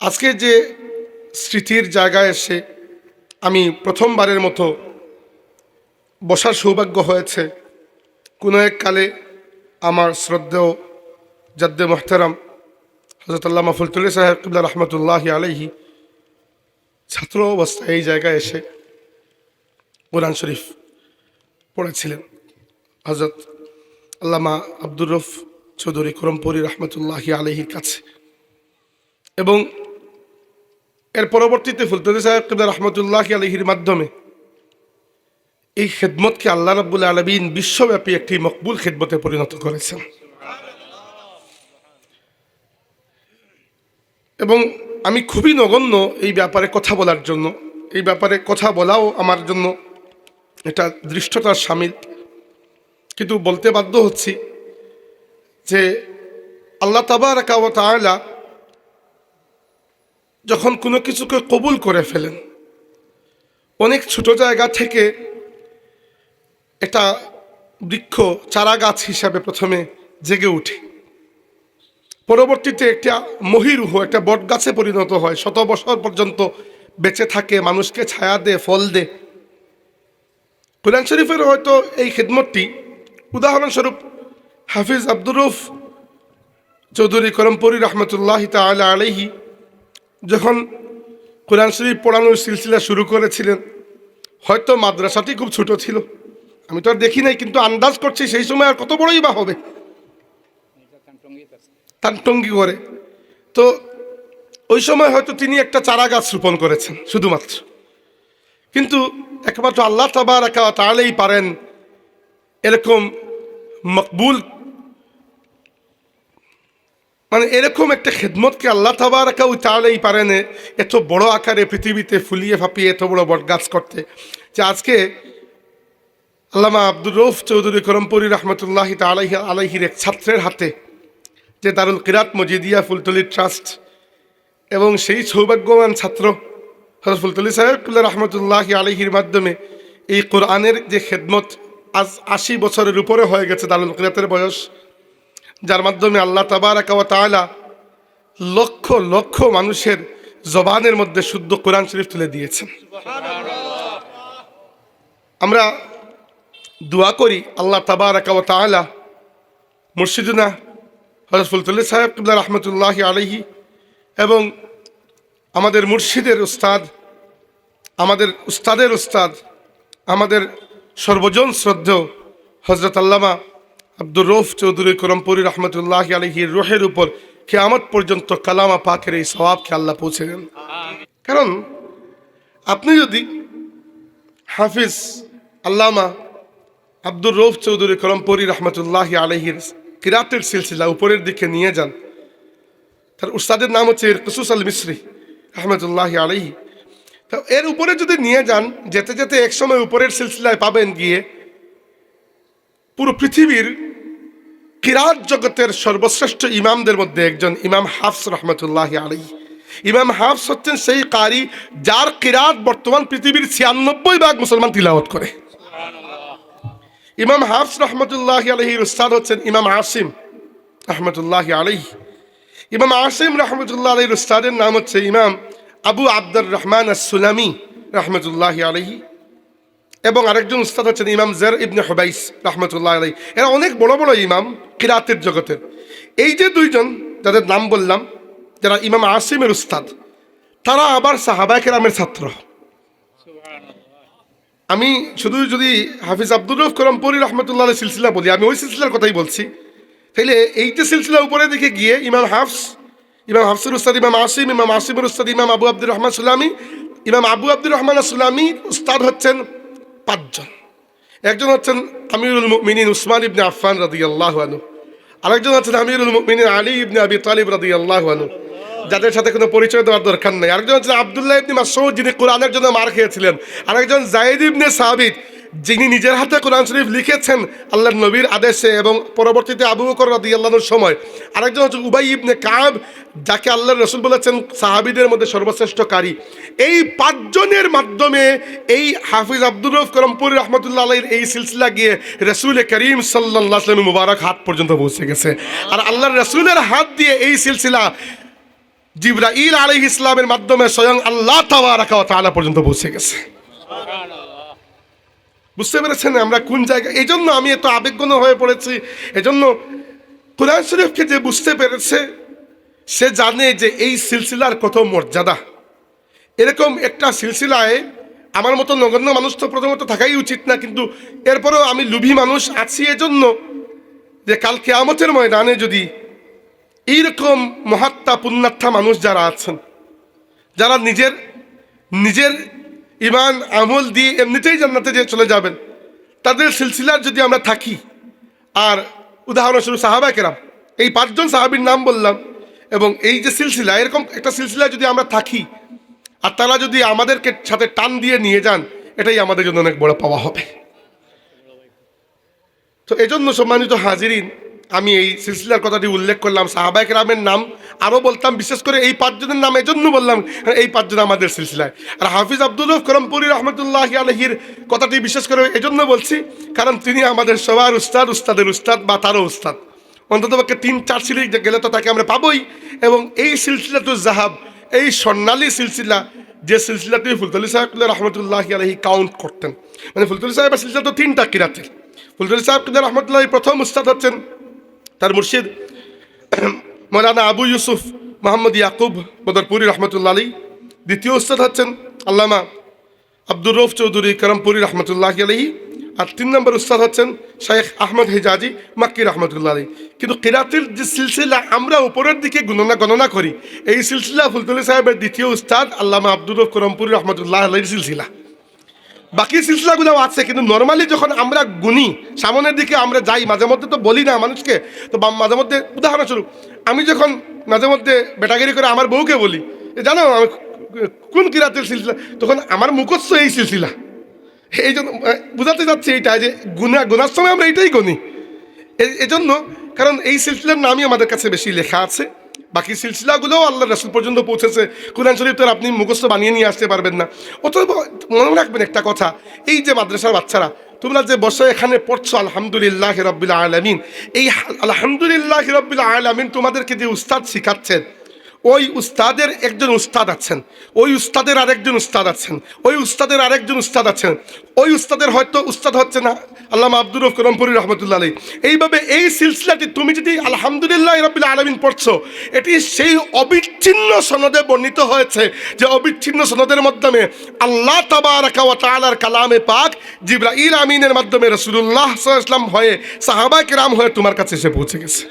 আজকে যে স্মৃতির জায়গায় এসে আমি প্রথমবারের মতো বসার সৌভাগ্য হয়েছে। কোনো এক কালে আমার শ্রদ্ধেয় জাদ্দে মোহতারাম হজরত আল্লামা ফুলতুল্লি সাহেব কিবলা রহমতুল্লাহ আলহি ছাত্র অবস্থায় এই জায়গায় এসে কোরআন শরীফ পড়েছিলেন। হজরত আল্লামা আব্দুর রফ চৌধুরী করমপুরি রহমতুল্লাহ আলহির কাছে। এবং এর পরবর্তীতে ফুলতদি সাহেব কিবলা রহমতুল্লাহ আলহির মাধ্যমে এই খেদমতকে আল্লাহ রাবুল আলমিন বিশ্বব্যাপী একটি মকবুল খেদমতে পরিণত করেছেন। এবং আমি খুবই নগণ্য এই ব্যাপারে কথা বলার জন্য। এই ব্যাপারে কথা বলাও আমার জন্য এটা দৃষ্টতার সামিল। কিন্তু বলতে বাধ্য হচ্ছি যে আল্লাহ তাবার তাআলা যখন কোনো কিছুকে কবুল করে ফেলেন, অনেক ছোট জায়গা থেকে একটা বৃক্ষ চারা গাছ হিসাবে প্রথমে জেগে উঠে। পরবর্তীতে একটা মহিরুহ, একটা বট গাছে পরিণত হয়, শত বছর পর্যন্ত বেঁচে থাকে, মানুষকে ছায়া দে, ফল দে। কোরআন শরীফের হয়তো এই খেদমতটি উদাহরণস্বরূপ হাফিজ আব্দুর রউফ চৌধুরী করমপুরি রহমতুল্লাহ তালা আলহি যখন কোরআন শরীফ পড়ানোর সিলসিলা শুরু করেছিলেন, হয়তো মাদ্রাসাটি খুব ছোট ছিল। আমি তো আর দেখি নাই, কিন্তু আন্দাজ করছি সেই সময় আর কত বড়ই বা হবে। তার টঙ্গি করে তো ওই সময় হয়তো তিনি একটা চারা গাছ রোপণ করেছেন, শুধুমাত্র। কিন্তু একমাত্র আল্লাহ তাবার তাহলেই পারেন এরকম মকবুল মানে এরকম একটা খেদমতকে আল্লাহ তাবার কেউ চাইলেই পারেন এত বড় আকারে পৃথিবীতে ফুলিয়ে ফাঁপিয়ে এত বড় বট গাছ করতে যে আজকে আল্লামা আব্দুর রৌফ চৌধুরী করমপুরি রহমতুল্লাহ আলাইহি আলাইহির এক ছাত্রের হাতে যে দারুল কিরাত মজিদিয়া ফুলতলি ট্রাস্ট এবং সেই সৌভাগ্যবান ছাত্র ফুলতলি সাহেবুল্লাহ রহমতুল্লাহ আলহির মাধ্যমে এই কোরআনের যে খেদমত আজ আশি বছরের উপরে হয়ে গেছে দারুল কিরাতের বয়স। যার মাধ্যমে আল্লাহ তাবারাকা তাআলা লক্ষ লক্ষ মানুষের জবানের মধ্যে শুদ্ধ কোরআন শরীফ তুলে দিয়েছেন। আমরা দোয়া করি আল্লাহ তাবারাকা তাআলা মুর্শিদুনা হজরত ফুলতুল্লি সাহেব কিবলা রহমতুল্লাহ আলহি এবং আমাদের মুর্শিদের উস্তাদ, আমাদের উস্তাদের উস্তাদ, আমাদের সর্বজন শ্রদ্ধেয় হজরত আল্লামা আব্দুর রৌফ চৌধুরী করমপুরি রহমতুল্লাহ আলহির রোহের উপর কেয়ামত পর্যন্ত কালামা পাকের এই স্বভাবকে আল্লাহ পৌঁছে দেন। কারণ আপনি যদি হাফিজ আল্লামা আব্দুর রৌফ চৌধুরী করমপুরি রহমতুল্লাহ আলহির কিরাতের সিলসিলা উপরের দিকে নিয়ে যান, তার উস্তাদের নাম হচ্ছে কসুস আল মিশ্রি রহমতুল্লাহ আলহি তো এর উপরে যদি নিয়ে যান, যেতে যেতে একসময় উপরের সিলসিলায় পাবেন গিয়ে পুরো পৃথিবীর কিরাত জগতের সর্বশ্রেষ্ঠ ইমামদের মধ্যে একজন ইমাম হাফস রহমতুল্লাহ আলী ইমাম হাফস হচ্ছেন সেই কারি যার কিরাত বর্তমান পৃথিবীর ছিয়ানব্বই ভাগ মুসলমান তিলাওয়াত করে। ইমাম হাফস রহমতুল্লাহ আলহির উস্তাদ হচ্ছেন ইমাম আসিম রহমতুল্লাহ আলহি ইমাম আসিম রহমতুল্লাহ আলহির উস্তাদের নাম হচ্ছে ইমাম আবু আব্দুর রহমান সুলামি রহমতুল্লাহ আলহি এবং আরেকজন উস্তাদ হচ্ছেন ইমাম জের ইবনে হবাইস, রহমতুল্লাহ আলাই এরা অনেক বড় বড় ইমাম কিরাতের জগতের এই যে দুইজন, যাদের নাম বললাম, যারা ইমাম আসিমের উস্তাদ, তারা আবার সাহাবায় কেরামের ছাত্র। আমি শুধু যদি হাফিজ আব্দুর রফ করমপুরি, রহমতুল্লাহ সিলসিলা বলি, আমি ওই সিলসিলার কথাই বলছি। তাইলে এই যে সিলসিলা উপরে দিকে গিয়ে ইমাম হাফস, ইমাম হাফসুর উস্তাদ ইমাম আসিম, ইমাম আসিমের উস্তাদ ইমাম আবু আব্দুর রহমান সুলামি, ইমাম আবু আব্দুর রহমান সুলামি উস্তাদ হচ্ছেন পাঁচজন। একজন হচ্ছেন আমিরুল মিনিন উসমান ইবনে আফান রাদি আল্লাহ আরেকজন হচ্ছেন আমিরুল মিনিন আলী ইবনে আবি তালিব রাদি আল্লাহ যাদের সাথে কোনো পরিচয় দেওয়ার দরকার নেই। আরেকজন হচ্ছেন আবদুল্লাহ ইবনে মাসৌদ যিনি কোরআনের জন্য মার খেয়েছিলেন। আরেকজন জাহিদ ইবনে সাবিত যিনি নিজের হাতে কোরআন শরীফ লিখেছেন আল্লাহ নবীর আদেশে এবং পরবর্তীতে আবু বকর রাদি আল্লাহর সময়, আরেকজন হচ্ছে উবাই ইবনে কাব, যাকে আল্লাহ রসুল বলেছেন সাহাবিদের মধ্যে সর্বশ্রেষ্ঠ কারি। এই পাঁচজনের মাধ্যমে এই হাফিজ আব্দুর রফ করমপুর রহমতুল্লাহ আলাইর এই সিলসিলা গিয়ে রসুল করিম সাল্লাহ মুবারক হাত পর্যন্ত পৌঁছে গেছে। আর আল্লাহর রসুলের হাত দিয়ে এই সিলসিলা জিব্রাইল আলী ইসলামের মাধ্যমে স্বয়ং আল্লাহ তাবারাকা ওয়া তাআলা পর্যন্ত পৌঁছে গেছে। বুঝতে পেরেছেন আমরা কোন জায়গায়? এই জন্য আমি এত আবেগঘন হয়ে পড়েছি। এজন্য কোরআন শরীফকে যে বুঝতে পেরেছে, সে জানে যে এই সিলসিলার কত মর্যাদা। এরকম একটা সিলসিলায় আমার মতো নগণ্য মানুষ তো প্রথমত থাকাই উচিত না, কিন্তু এরপরেও আমি লুভি মানুষ আছি এজন্য যে কালকে আমতের ময়দানে যদি এইরকম মহাত্মা পুণ্যাত্মা মানুষ যারা আছেন, যারা নিজের নিজের ইমান, আমল দিয়ে এমনিতেই জান্নাতে যে চলে যাবেন, তাদের সিলসিলার যদি আমরা থাকি, আর উদাহরণস্বরূপ সাহাবা কেরাম, এই পাঁচজন সাহাবির নাম বললাম, এবং এই যে সিলসিলা, এরকম একটা সিলসিলা যদি আমরা থাকি, আর তারা যদি আমাদেরকে সাথে টান দিয়ে নিয়ে যান, এটাই আমাদের জন্য অনেক বড় পাওয়া হবে। তো এজন্য সম্মানিত হাজিরিন আমি এই সিলসিলার কথাটি উল্লেখ করলাম সাহাবায়ক রামের নাম আরও বলতাম, বিশেষ করে এই পাঁচজনের নাম, এজন্য বললাম, এই পাঁচজন আমাদের সিলসিলায়। আর হাফিজ আব্দুল করমপুরি রহমতুল্লাহ আলহির কথাটি বিশেষ করে এজন্য বলছি, কারণ তিনি আমাদের সবার উস্তাদ, উস্তাদের উস্তাদ বা তারও উস্তাদ। অন্তত পক্ষে তিন, চার সিলি গেলে তো তাকে আমরা পাবই। এবং এই সিলসিলা তো জাহাব, এই স্বর্ণালী সিলসিলা, যে সিলসিলাটি ফুলতলি সাহেব রহমতুল্লাহ আলহি কাউন্ট করতেন। মানে ফুলতলি সাহেবের সিলসিলা তো তিনটা কিরাতের। ফুলতলি সাহেব রহমতুল্লাহ প্রথম উস্তাদ হচ্ছেন তার মুর্শিদ মৌলানা আবু ইউসুফ মোহাম্মদ ইয়াকুব বদরপুরি রহমতুল্লা আলী দ্বিতীয় উস্তাদ হচ্ছেন আল্লামা আব্দুর রৌফ চৌধুরী করমপুরি রহমতুল্লাহ আলহী আর তিন নম্বর উস্তাদ হচ্ছেন শেখ আহমদ হেজাজি মাক্কি রহমতুল্লাহ আলী কিন্তু কিরাতের যে সিলসিলা আমরা উপরের দিকে গণনা গণনা করি, এই সিলসিলা ফুলতলি সাহেবের দ্বিতীয় উস্তাদ আল্লামা আব্দুর রৌফ করমপুরি রহমতুল্লাহ আলহীর সিলসিলা। বাকি সিলসিলাগুলোও আছে, কিন্তু নর্মালি যখন আমরা গুনি, সামনের দিকে আমরা যাই, মাঝে মধ্যে তো বলি না মানুষকে, তো মাঝে মধ্যে উদাহরণস্বরূপ, আমি যখন মাঝে মধ্যে বেটাগিরি করে আমার বউকে বলি, "এ, জানো, আমি কোন কিরাতের সিলসিলা? তখন আমার মুখস্থ এই সিলসিলা। এই জন্য বোঝাতে যাচ্ছি এইটা যে গুনা, গুনার সময় আমরা এইটাই গুনি। এ- এজন্য, কারণ এই সিলসিলার নামই আমাদের কাছে বেশি লেখা আছে। বাকি সিলসিলাগুলোও আল্লাহ রসুল পর্যন্ত পৌঁছেছে। কোরআন শরীফ তো আপনি মুখস্থ বানিয়ে নিয়ে আসতে পারবেন না। অতএব মনে রাখবেন একটা কথা, এই যে মাদ্রাসার বাচ্চারা, তোমরা যে বসে এখানে পড়ছো, আলহামদুলিল্লাহ রব্বিল আলমিন, এই আলহামদুলিল্লাহ রব্বিল আলমিন তোমাদেরকে যে উস্তাদ শিখাচ্ছেন ওই উস্তাদের একজন উস্তাদ আছেন, ওই উস্তাদের আরেকজন উস্তাদ আছেন, ওই উস্তাদের আরেকজন উস্তাদ আছেন, ওই উস্তাদের হয়তো উস্তাদ হচ্ছে না আল্লাহ আব্দুর রফ করমপুরি রহমতুল্লাহ আলী এইভাবে এই সিলসিলাটি তুমি যদি আলহামদুলিল্লাহ রবিল আলমিন পড়ছো, এটি সেই অবিচ্ছিন্ন সনদে বর্ণিত হয়েছে যে অবিচ্ছিন্ন সনদের মাধ্যমে আল্লাহ তাআলার কালামে পাক জিব্রাইল আমিনের মাধ্যমে রসুল্লাহ ইসলাম হয়ে সাহাবা কেরাম হয়ে তোমার কাছে এসে পৌঁছে গেছে।